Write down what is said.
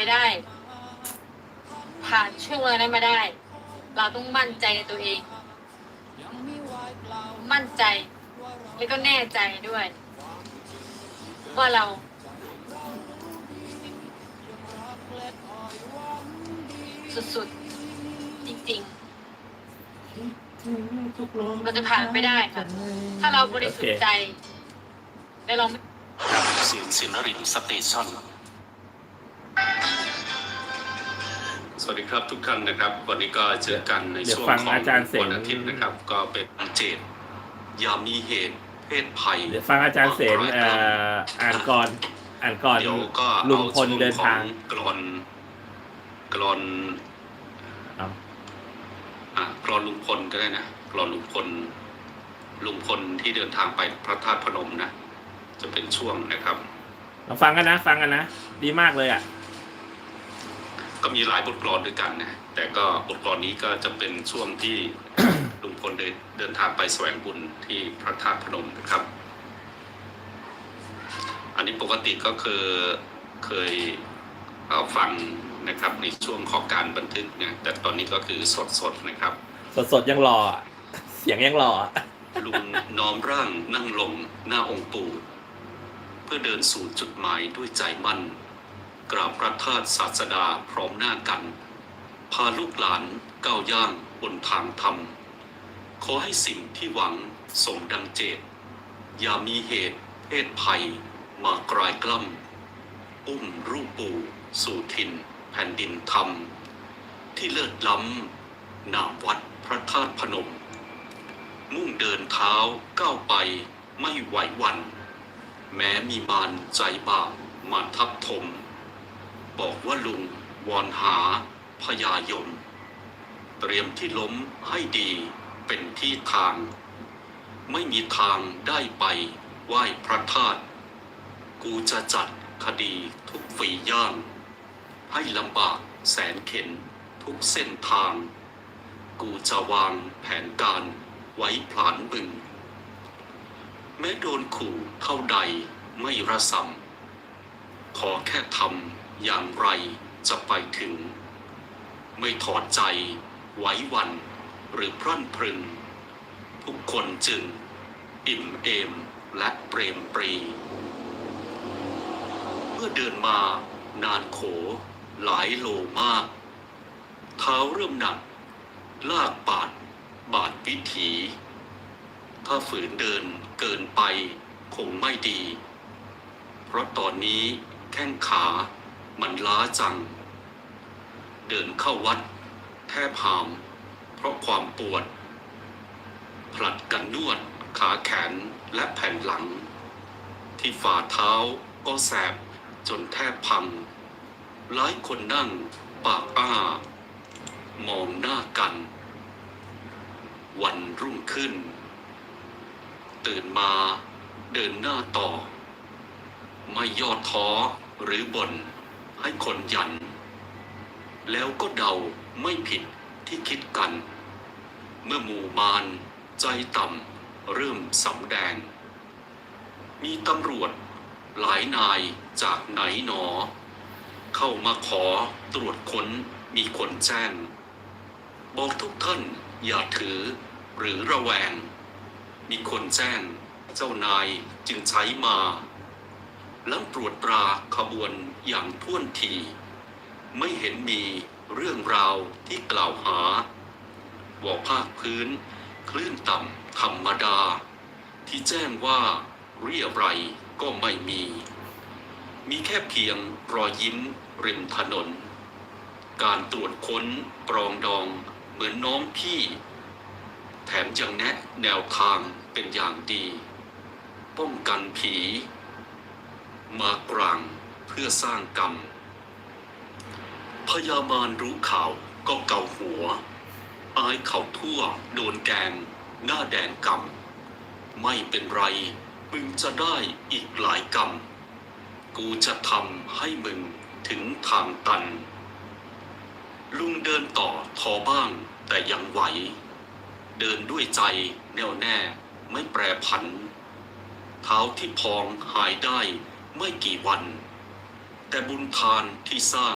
ไปได้ ผ่านช่วงเวลานั้นมาได้ เราต้องมั่นใจในตัวเอง มั่นใจ แล้วก็แน่ใจด้วย ว่าเรา สุดๆ จริงๆเราจะผ่านไปได้ค่ะ ถ้าเราบริสุทธิ์ใจ และเราไม่ เสียงสินรินสเตชัน สวัสดีครับทุกท่านนะครับ วันนี้ก็เจอกันในเดี๋ยวช่วงฟังของอาจารย์เสงวันอาทิตย์นะครับ ก็เป็นเจตยามมีเหตุเพศภัยเดี๋ยวฟังอาจารย์เสนเอ่ออ่านก่อนอ่านก่อนเดี๋ยวก็ลุงเอาพลเดินทางช่วของกรอนกรอนเอาอะกรอนลุงพลก็ได้นะกรอนลุงพลลุงพลที่เดินทางไปพระธาตุพนมนะ จะเป็นช่วงนะครับ เราฟังกันนะ ฟังกันนะ ดีมากเลยอะ ก็มีหลายบทกลอนด้วยกันนะแต่ก็บทกลอนนี้ก็จะเป็นช่วงที่ลุงพลเดินเดินทางไปแสวงบุญที่พระธาตุพนมนะครับ อันนี้ปกติก็คือเคยเอาฟังนะครับในช่วงของการบันทึกนะแต่ตอนนี้ก็คือสดๆนะครับ สดสดๆยังรออะเสียงยังรออะลุงน้อมร่างนั่งลงหน้าองค์ปู่เพื่อเดินสู่จุดหมายด้วยใจมั่น กราบพระธาตุศาสดาพร้อมหน้ากัน พาลูกหลานก้าวย่างบนทางธรรม ขอให้สิ่งที่หวังสมดังเจต อย่ามีเหตุเพศภัย มากรายกล้ำอุ้มรูปปู่สู่ถิ่นแผ่นดินธรรม ที่เลิศล้ำนามวัดพระธาตุพนม มุ่งเดินเท้าก้าวไปไม่ไหววัน แม้มีมารใจบาปมาทับถม บอกว่าลุงวอนหาพญายม เตรียมที่ล้มให้ดีเป็นที่ทาง ไม่มีทางได้ไปไหว้พระธาตุกูจะจัดคดีทุกฝีย่าง ให้ลำบากแสนเข็นทุกเส้นทาง กูจะวางแผนการไว้ผลานบึง แม้โดนขู่เท่าใดไม่ระสำขอแค่ทำ อย่างไรจะไปถึง ไม่ถอดใจไว้วันหรือพรั่นพรึง ทุกคนจึง อิ่มเอมและเปรมปรี เมื่อเดินมานานโขหลายโลมาก เท้าเริ่มหนัก ลากบาด บาดวิถี ถ้าฝืนเดินเกินไปคงไม่ดี เพราะตอนนี้แข้งขา มันล้าจัง เดินเข้าวัด แทบหาม เพราะความปวด ผลัดกันนวด ขาแขนและแผ่นหลัง ที่ฝ่าเท้าก็แสบจนแทบพัง หลายคนนั่ง ปากอ้า มองหน้ากัน วันรุ่งขึ้น ตื่นมาเดินหน้าต่อ ไม่ย่อท้อหรือบ่น ให้คนยัน แล้วก็เดาไม่ผิดที่คิดกัน เมื่อหมู่มารใจต่ำเริ่มสำแดง มีตำรวจหลายนายจากไหนหนอ เข้ามาขอตรวจค้นมีคนแจ้ง บอกทุกท่านอย่าถือหรือระแวง มีคนแจ้งเจ้านายจึงใช้มา หลังตรวจตราขบวนอย่างท่วนที ไม่เห็นมีเรื่องราวที่กล่าวหาว่าภาคพื้น คลื่นต่ำธรรมดา ที่แจ้งว่าเรียไรก็ไม่มี มีแค่เพียงรอยยิ้มริมถนน การตรวจค้นปรองดองเหมือนน้องพี่ แถมยังแนะแนวทางเป็นอย่างดี ป้องกันผี มากลางเพื่อสร้างกรรม พยามารรู้ข่าวก็เกาหัว อายเขาทั่วโดนแกง หน้าแดงกรรม ไม่เป็นไร มึงจะได้อีกหลายกรรม กูจะทำให้มึงถึงทางตัน ลุงเดินต่อทอบ้างแต่ยังไหว เดินด้วยใจแน่วแน่ไม่แปรผัน เท้าที่พองหายได้ ไม่กี่วัน แต่บุญทานที่สร้าง